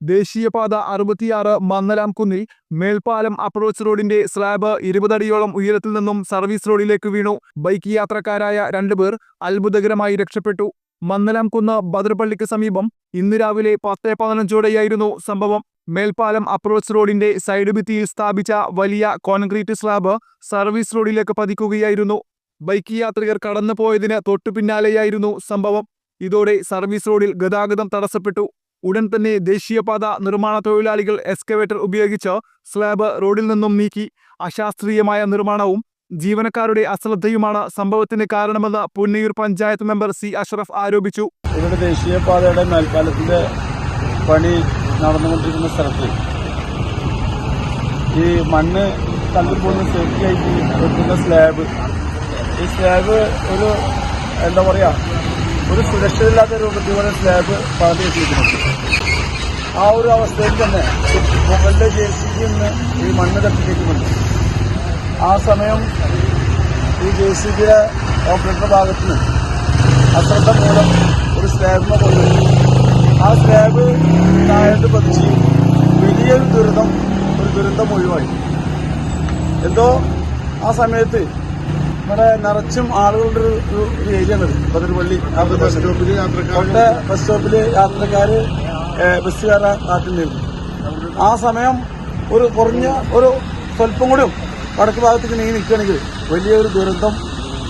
ദേശീയപാത അറുപത്തിയാറ് മന്നലാം കുന്നിൽ മേൽപ്പാലം അപ്രോച്ച് റോഡിന്റെ സ്ലാബ് ഇരുപതടിയോളം ഉയരത്തിൽ നിന്നും സർവീസ് റോഡിലേക്ക് വീണു. ബൈക്ക് യാത്രക്കാരായ രണ്ടുപേർ അത്ഭുതകരമായി രക്ഷപ്പെട്ടു. മന്നലാം കുന്ന് ബദർപള്ളിക്ക് സമീപം ഇന്ന് രാവിലെ പത്ത് പതിനഞ്ചോടെയായിരുന്നു സംഭവം. മേൽപ്പാലം അപ്രോച്ച് റോഡിന്റെ സൈഡ് ഭിത്തിയിൽ സ്ഥാപിച്ച വലിയ കോൺക്രീറ്റ് സ്ലാബ് സർവീസ് റോഡിലേക്ക് പതിക്കുകയായിരുന്നു. ബൈക്ക് യാത്രികർ കടന്നുപോയതിന് തൊട്ടു പിന്നാലെയായിരുന്നു സംഭവം. ഇതോടെ സർവീസ് റോഡിൽ ഗതാഗതം തടസ്സപ്പെട്ടു. ഉടൻ തന്നെ ദേശീയപാത നിർമ്മാണ തൊഴിലാളികൾ എക്സ്കവേറ്റർ ഉപയോഗിച്ച് സ്ലാബ് റോഡിൽ നിന്നും നീക്കി. അശാസ്ത്രീയമായ നിർമ്മാണവും ജീവനക്കാരുടെ അശ്രദ്ധയുമാണ് സംഭവത്തിന് കാരണമെന്ന് പുന്നയൂർ പഞ്ചായത്ത് മെമ്പർ സി അഷ്റഫ് ആരോപിച്ചു. ഇവിടെ ദേശീയപാതയുടെ മേൽപ്പാലത്തിന്റെ പണി നടന്നുകൊണ്ടിരുന്ന സ്ഥലത്ത് ഈ മണ്ണ് തള്ളിപ്പോകുന്ന സേഫ്റ്റി ആയിട്ട് വെക്കുന്ന സ്ലാബ്. ഈ സ്ലാബ് ഒരു എന്താ പറയാ ഒരു സുരക്ഷിതമില്ലാത്ത പോലെ സ്ലാബ് പകുതി വെച്ചിരിക്കുന്നത് ആ ഒരു അവസ്ഥയിൽ തന്നെ മുകളിലെ ജെ സി ബി നിന്ന് ഈ മണ്ണ് തട്ടിക്കേറ്റുന്നുണ്ട് ആ സമയം ഈ ജെ സി ബിയുടെ ഓപ്പറേറ്റർ ഭാഗത്ത് നിന്ന് അശ്രദ്ധ മൂലം ഒരു സ്ലാബിനെ കൊണ്ടുവരും ആ സ്ലാബ് താഴോട്ട് പതിച്ച് വലിയൊരു ദുരിതം ഒരു ദുരന്തം ഒഴിവായി. എന്തോ ആ സമയത്ത് ഇവിടെ നിറച്ചും ആളുകളുടെ ഒരു ഒരു- ഒരു ഏരിയ ആണ് ബദർപള്ളി ബസ് പ്രദേശത്ത് തൊട്ട് ബസ് സ്റ്റോപ്പിൽ യാത്രക്കാര് ഏഹ്, ബസ്സുകാരെ കാത്തുനിന്നിരുന്നു ആ സമയം ഒരു കുറഞ്ഞ ഒരു സ്വല്പം കൂടിയും വടക്ക് ഭാഗത്തേക്ക് നീങ്ങി നിൽക്കുകയാണെങ്കിൽ വലിയൊരു ദുരന്തം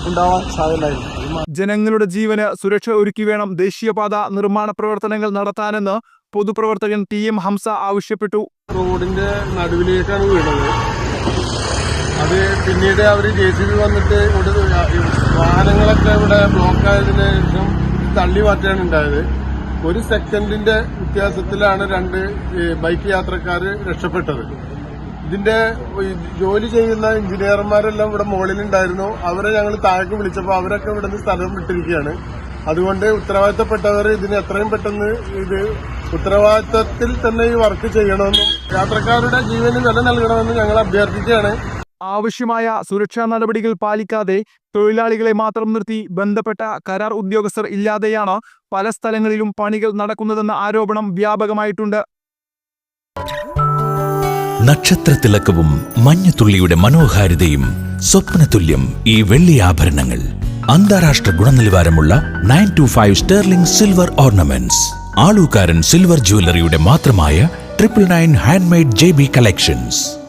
ഉണ്ടാവാൻ സാധ്യതയുണ്ടായിരുന്നു. ജനങ്ങളുടെ ജീവന് സുരക്ഷ ഒരുക്കി വേണം ദേശീയപാത നിർമ്മാണ പ്രവർത്തനങ്ങൾ നടത്താനെന്ന് പൊതുപ്രവർത്തകൻ ടി എം ഹംസ ആവശ്യപ്പെട്ടു. റോഡിന്റെ നടുവിലേക്കാണ് വീണത്. അത് പിന്നീട് അവർ ജെ സി ബി വന്നിട്ട് ഇവിടെ വാഹനങ്ങളൊക്കെ ഇവിടെ ബ്ലോക്ക് ആയതിനു ശേഷം തള്ളി മാറ്റാണ് ഉണ്ടായത്. ഒരു സെക്കൻഡിന്റെ വ്യത്യാസത്തിലാണ് രണ്ട് ബൈക്ക് യാത്രക്കാർ രക്ഷപ്പെട്ടത്. ഇതിന്റെ ജോലി ചെയ്യുന്ന എഞ്ചിനീയർമാരെല്ലാം ഇവിടെ മുകളിലുണ്ടായിരുന്നു. അവരെ ഞങ്ങൾ താഴേക്ക് വിളിച്ചപ്പോൾ അവരൊക്കെ ഇവിടെ നിന്ന് സ്ഥലം വിട്ടിരിക്കുകയാണ്. അതുകൊണ്ട് ഉത്തരവാദിത്തപ്പെട്ടവർ ഇതിന് എത്രയും പെട്ടെന്ന് ഇത് ഉത്തരവാദിത്തത്തിൽ തന്നെ ഈ വർക്ക് ചെയ്യണമെന്നും യാത്രക്കാരുടെ ജീവന് വില നൽകണമെന്നും ഞങ്ങൾ അഭ്യർത്ഥിക്കുകയാണ്. ആവശ്യമായ സുരക്ഷാ നടപടികൾ പാലിക്കാതെ തൊഴിലാളികളെ മാത്രം നിർത്തി ബന്ധപ്പെട്ട കരാർ ഉദ്യോഗസ്ഥർ ഇല്ലാതെയാണ് പല സ്ഥലങ്ങളിലും പണികൾ നടക്കുന്നതെന്ന ആരോപണം വ്യാപകമായിട്ടുണ്ട്. നക്ഷത്ര നക്ഷത്രത്തിളക്കവും മഞ്ഞത്തുള്ളിയുടെ മനോഹാരിതയും സ്വപ്നതുല്യം ഈ വെള്ളി ആഭരണങ്ങൾ. അന്താരാഷ്ട്ര ഗുണനിലവാരമുള്ള nine two five sterling silver ornaments. Alukkaran silver ജ്വല്ലറിയുടെ മാത്രമായ triple nine handmade J B collections.